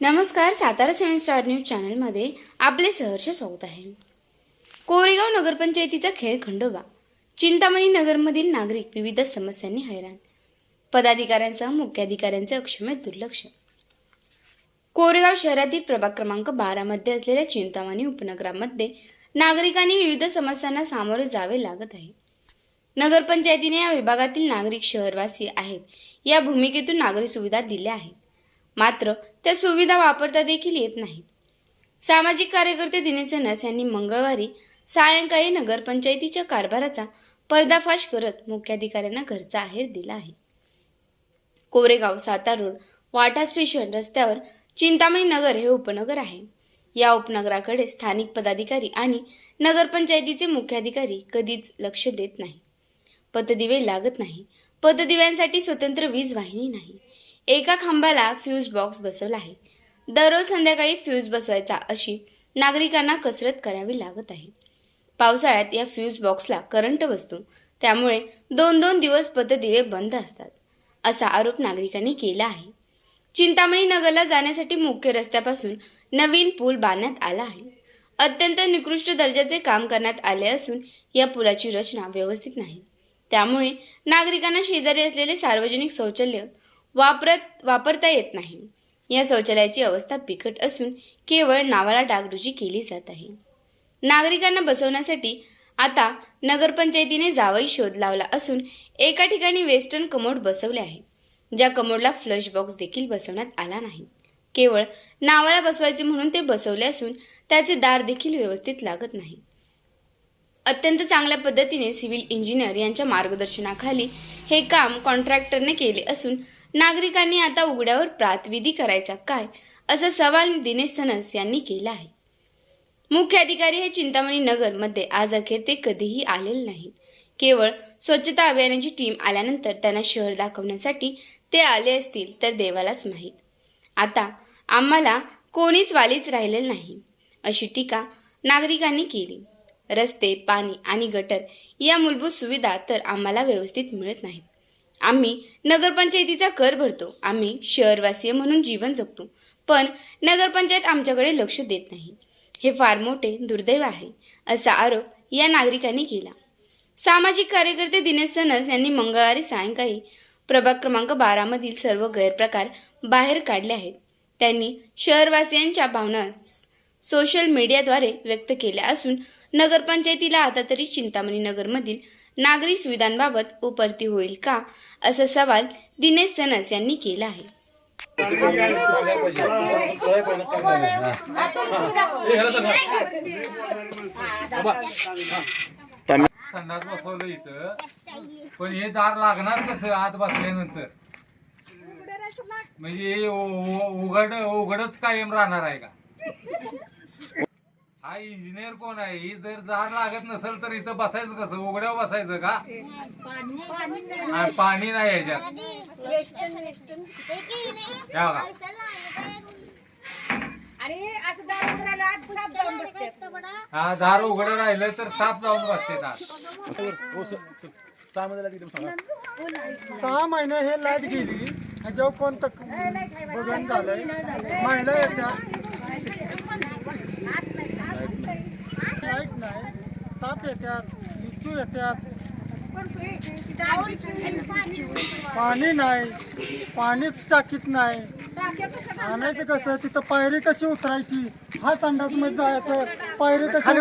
नमस्कार Satara science star news चॅनलमध्ये आपले सहर्ष स्वागत आहे. कोरेगाव नगरपंचायतीचा खेळ खंडोबा. चिंतामणी नगरमधील नागरिक विविध समस्यांनी हैराण. पदाधिकाऱ्यांसह मुख्याधिकाऱ्यांचे अक्षम्य दुर्लक्ष. कोरेगाव शहरातील प्रभाग क्रमांक बारामध्ये असलेल्या चिंतामणी उपनगरामध्ये नागरिकांनी विविध समस्यांना सामोरे जावे लागत आहे. नगरपंचायतीने या विभागातील नागरिक शहरवासी आहेत. या भूमिकेतून नागरी सुविधा दिल्या आहेत. मात्र त्या सुविधा वापरता देखील येत नाहीत. सामाजिक कार्यकर्ते दिनेश नस यांनी मंगळवारी सायंकाळी नगरपंचायतीच्या कारभाराचा पर्दाफाश करत मुख्याधिकाऱ्यांना घरचा आहेर दिला आहे. कोरेगाव सातारूड वाटा स्टेशन रस्त्यावर चिंतामणी नगर हे उपनगर आहे. या उपनगराकडे स्थानिक पदाधिकारी आणि नगरपंचायतीचे मुख्याधिकारी कधीच लक्ष देत नाही. पतदिवे लागत नाही. पतदिव्यांसाठी स्वतंत्र वीज वाहिनी नाही. एका खांबाला फ्यूज बॉक्स बसवला आहे. दररोज संध्याकाळी फ्यूज बसवायचा अशी नागरिकांना कसरत करावी लागत आहे. पावसाळ्यात या फ्यूज बॉक्सला करंट बसतो. त्यामुळे दोन दोन दिवस पतदिवे बंद असतात असा आरोप नागरिकांनी केला आहे. चिंतामणी नगरला जाण्यासाठी मुख्य रस्त्यापासून नवीन पूल बांधण्यात आला आहे. अत्यंत निकृष्ट दर्जाचे काम करण्यात आले असून या पुलाची रचना व्यवस्थित नाही. त्यामुळे नागरिकांना शेजारी असलेले सार्वजनिक शौचालय वापरत वापरता येत नाही. या शौचालयाची अवस्था बिकट असून केवळ नावाला डागडुजी केली जात आहे. नागरिकांना बसवण्यासाठी आता नगरपंचायतीने जावई शोध लावला असून एका ठिकाणी वेस्टर्न कमोड बसवले आहे. ज्या कमोडला फ्लश बॉक्स देखील बसवण्यात आला नाही. केवळ नावाला बसवायचे म्हणून ते बसवले असून त्याचे दार देखील व्यवस्थित लागत नाही. अत्यंत चांगल्या पद्धतीने सिव्हिल इंजिनियर यांच्या मार्गदर्शनाखाली हे काम कॉन्ट्रॅक्टरने केले असून नागरिकांनी आता उघड्यावर प्रातविधी करायचा काय? असा सवाल दिनेश सनस यांनी केला आहे. मुख्य अधिकारी हे चिंतामणी नगरमध्ये आज अखेर ते कधीही आलेले नाहीत. केवळ स्वच्छता अभियानाची टीम आल्यानंतर त्यांना शहर दाखवण्यासाठी ते आले असतील तर देवालाच माहीत. आता आम्हाला कोणीच वालीच राहिलेलं नाही अशी टीका नागरिकांनी केली. रस्ते पाणी आणि गटर या मूलभूत सुविधा तर आम्हाला व्यवस्थित मिळत नाहीत. आम्ही नगरपंचायतीचा कर भरतो. आम्ही शहरवासीय म्हणून जीवन जगतो. पण नगरपंचायत आमच्याकडे लक्ष देत नाही. हे फार मोठे दुर्दैव आहे असा आरोप या नागरिकांनी केला. सामाजिक कार्यकर्ते दिनेश सनस यांनी मंगळवारी सायंकाळी प्रभाग क्रमांक बारामधील सर्व गैरप्रकार बाहेर काढले आहेत. त्यांनी शहरवासियांच्या भावना सोशल मीडियाद्वारे व्यक्त केल्या असून नगरपंचायतीला आता तरी चिंतामणी नगरमधील नागरी सुविधांबाबत उपरती होईल का? असा सवाल दिनेश सनस यांनी केला आहे. संडास बसवलं इथं. पण हे दार लागणार कसं आत बसल्यानंतर? म्हणजे हे उघड उघडच कायम राहणार आहे का? हा इंजिनियर कोण आहे? ही जर दार लागत नसेल तर इथं बसायचं कसं? उघड्यावर बसायचं का? आणि पाणी नाही याच्यात. हे बघा. आणि असं दार उघडायला आत साप जाऊन बसतात हा दार उघडं राहिलं तर साप जाऊन बसते सहा महिने हे लाइट गेली. ह्याच्यावर कोणतं बघून झालंय. महिला येतात लाइट नाही साप येतात लिचू येतात. पाणी नाही पाणीच टाकीत नाही. आणायचं कसं? तिथं पायरी कशी उतरायची? हा संडासमध्ये जायचं. पायरी कशी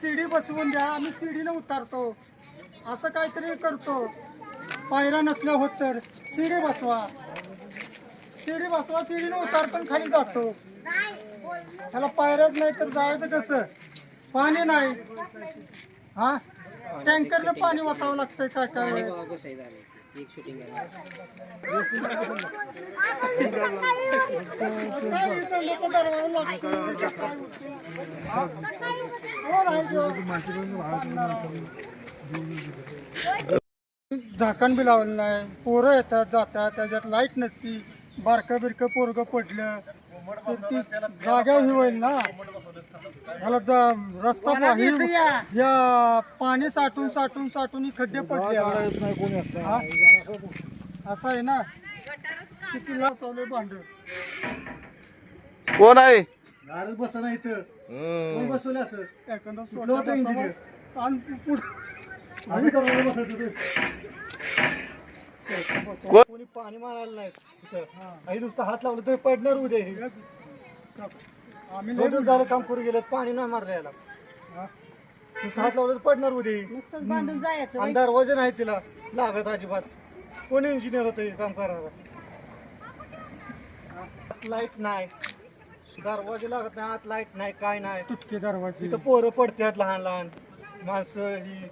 सीडी बसवून द्या. आम्ही सीडीने उतारतो. असं काहीतरी करतो. पायऱ्या नसल्या होत तर सीडी बसवा. सीडी बसवा सीडीने उतारतो खाली जातो. त्याला पायऱ्याच नाही तर जायचं कसं पाणी नाही हा टँकरनं पाणी वाचावं लागतंय काय काय वेळेस. काय विचारलं तर दरवाजा लागतो. हा? कोण आहे जो? झाकण बी लावलं नाही पोरं येतात जातात त्याच्यात लाइट नसती बारकं बिरकं पोरगं पडलं तर ती जाग्यावर ही होईल ना? जा- रस्ता या? पाणी साठून साठून साठून ही खड्डे पडले हा? असं आहे ना? किती लाभ चालू आहे भांड? कोण आहे? दारच बसा ना इथं. कोण बसवलं असं? कुठलं होतं इंजिनियर आणि पुढं आम्ही दरवाजा बसवतो ते. कोण? कोणी पाणी मारायला नाही तिथं आई नुसतं हात लावलं तरी पडणार उद्या हे. आम्ही दोन दिवस झालं काम करू गेलं पाणी नाही मारलं याला. नुसतं हात लावलं तर पडणार उद्या हे. बांधून जायचं आणि दरवाजे नाही तिला लागत अजिबात. कोण इंजिनियर होतं हे काम करायला? लाइट नाही. दरवाजे लागत नाही आत लाइट नाही काय नाही. तुटके दरवाजे. इथं पोरं पडतात लहान लहान. माणसं ही.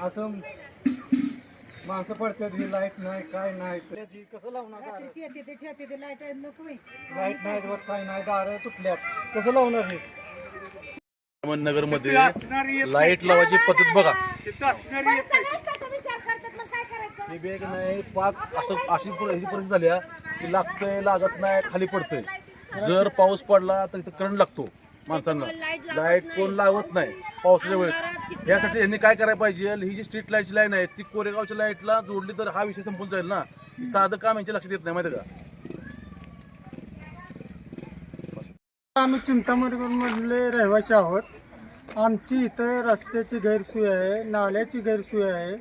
असं माणसं पडतात ही लाइट नाही काय नाही. त्याची कसं लावणार दारं? ठेवते ते ठेवते ते लाइट नको लाइट नाही अजिबात काय नाही दारं तुटल्यात. कसं लावणार हे? नगरमध्ये लाइट लावायची पद्धत बघा. विचार करतात मग काय करायचं? ही बॅग नाही पाक असं अशी पर- ह्याची परिस्थिती झाली आहे की लागतंय लागत नाही खाली पडतंय. जर पाऊस पडला तर इथं करंट लागतो. माणसांना. लाइट कोण लावत नाही पावसाच्या वेळेस. यासाठी यांनी काय करायला पाहिजे? ही जी स्ट्रीट लाईटची लाईन आहे ती कोरेगावच्या लाईटला जोडली तर हा विषय संपून जाईल ना. साधं काम यांच्या लक्षात येत नाही माहिती का? आम्ही चिंतामणी मधले रहिवासी आहोत. आमची इथं रस्त्याची गैरसोय आहे नाल्याची गैरसोय आहे.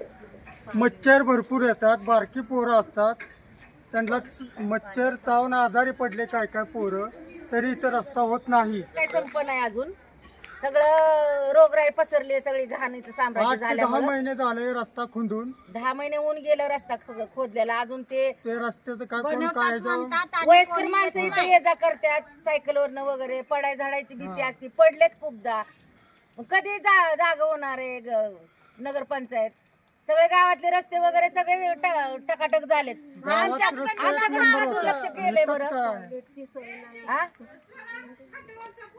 मच्छर भरपूर येतात बारकी पोरं असतात. त्यांना च- मच्छर चावून आजारी पडले काय काय पोरं? तरी इथं रस्ता होत नाही. काय संप नाही अजून? सगळं रोगराई पसरली सगळी घाणीचं साम्राज्य ते दहा झाल्यामुळं. महिने झाले रस्ता खुंदून. दहा महिने होऊन गेलं रस्ता ख- खोदलेला. अजून ते ते रस्त्याचं काय कोण काय वयस्कर माणसं इथं ये जा करतात सायकलवरनं वगैरे. पडाय झाडायची भीती असते. पडलेत खूपदा. मग कधी जा जागा होणार आहे ग- नगरपंचायत? सगळे गावातले रस्ते वगैरे सगळे ट- टकाटक झालेत. आमच्या आमच्याकडे केलंय बरं. हा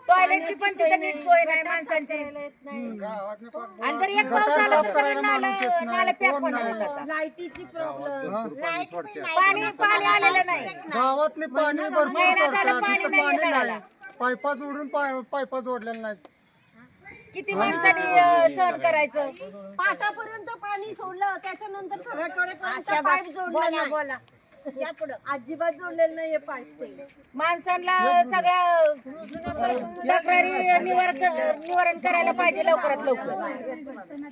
टॉयलेटची पण तिथं नीट सोय नाही माणसांची. आणि जर एक पाऊस झाला तर सगळं नालं नालं पॅक होणार आहेत आता. लाईटीची प्रॉब्लेम पाणी पाणी आलेलं नाही. गावातले पाणी भरपूर महिना झालं पाणी इथं नाहीये पाणी. नाही. पायपा जोडून पाय- पायपा जोडलेल्या नाहीत. किती माणसांनी अं, सहन करायचं? पाटापर्यंत पाणी सोडलं त्याच्यानंतर खराटोड्यापर्यंत पाईप जोडलं नाही. बोला. अजिबात जोडलेलं नाहीये पाईप ते. माणसांना सगळ्या तक्रारी निवारण निवारण करायला पाहिजे लवकरात लवकर.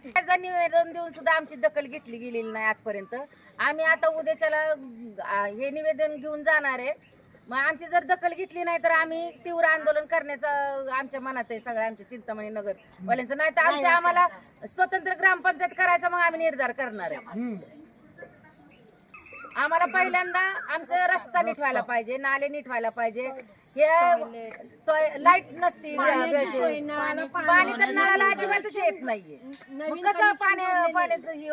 त्याचं निवेदन देऊन सुद्धा आमची दखल घेतली गेलेली नाही आजपर्यंत. आम्ही आता उद्याच्याला अं, हे निवेदन घेऊन जाणार आहे. मग आमची जर दखल घेतली नाही तर आम्ही तीव्र आंदोलन करण्याचं आमच्या मनात आहे सगळ्या आमच्या चिंतामणी नगर वाल्यांचं. नाही तर आमच्या आम्हाला स्वतंत्र ग्रामपंचायत करायचा मग आम्ही निर्धार करणार आहे. आम्हाला पहिल्यांदा आमचा रस्ता नीट व्हायला पाहिजे नाले नीट व्हायला पाहिजे. हे लाइट नसती. पाणी तर नळाला अजिबातच येत नाहीये. कसं पाणी पाण्याचं हे,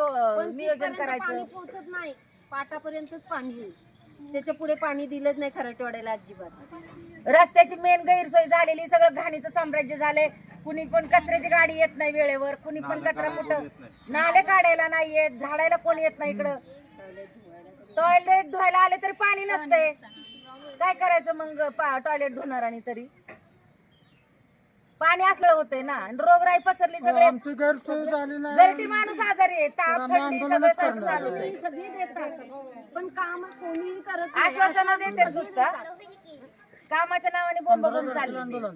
नियोजन करायचं? पोहोचत नाही. पाटापर्यंतच पाणी येईल. त्याच्या पुढे पाणी दिलंच नाही खराटवाड्याला अजिबात. रस्त्याची मेन गैरसोय झालेली सगळं घाणीचं साम्राज्य झालंय. कुणी पण कचऱ्याची गाडी येत नाही वेळेवर कुणी पण कचरा कुठं नाले काढायला नाही येत झाडायला कोण येत नाही इकडं. टॉयलेट धुवायला आले तरी पाणी नसतंय. काय करायचं मग टॉयलेट धुणार आणि तरी? पाणी असलं होतंय ना. आणि रोगराई पसरली सगळे. आमची गैरसोय झाली नाही. घरटी माणूस आजारी आहे. ताप थंडी सगळं आहे. सगळी देतात. पण काम कोणीही करत नाही. आश्वासन देतात नुसतं. कामाच्या नावाने बोंब चालली. आंदोलन.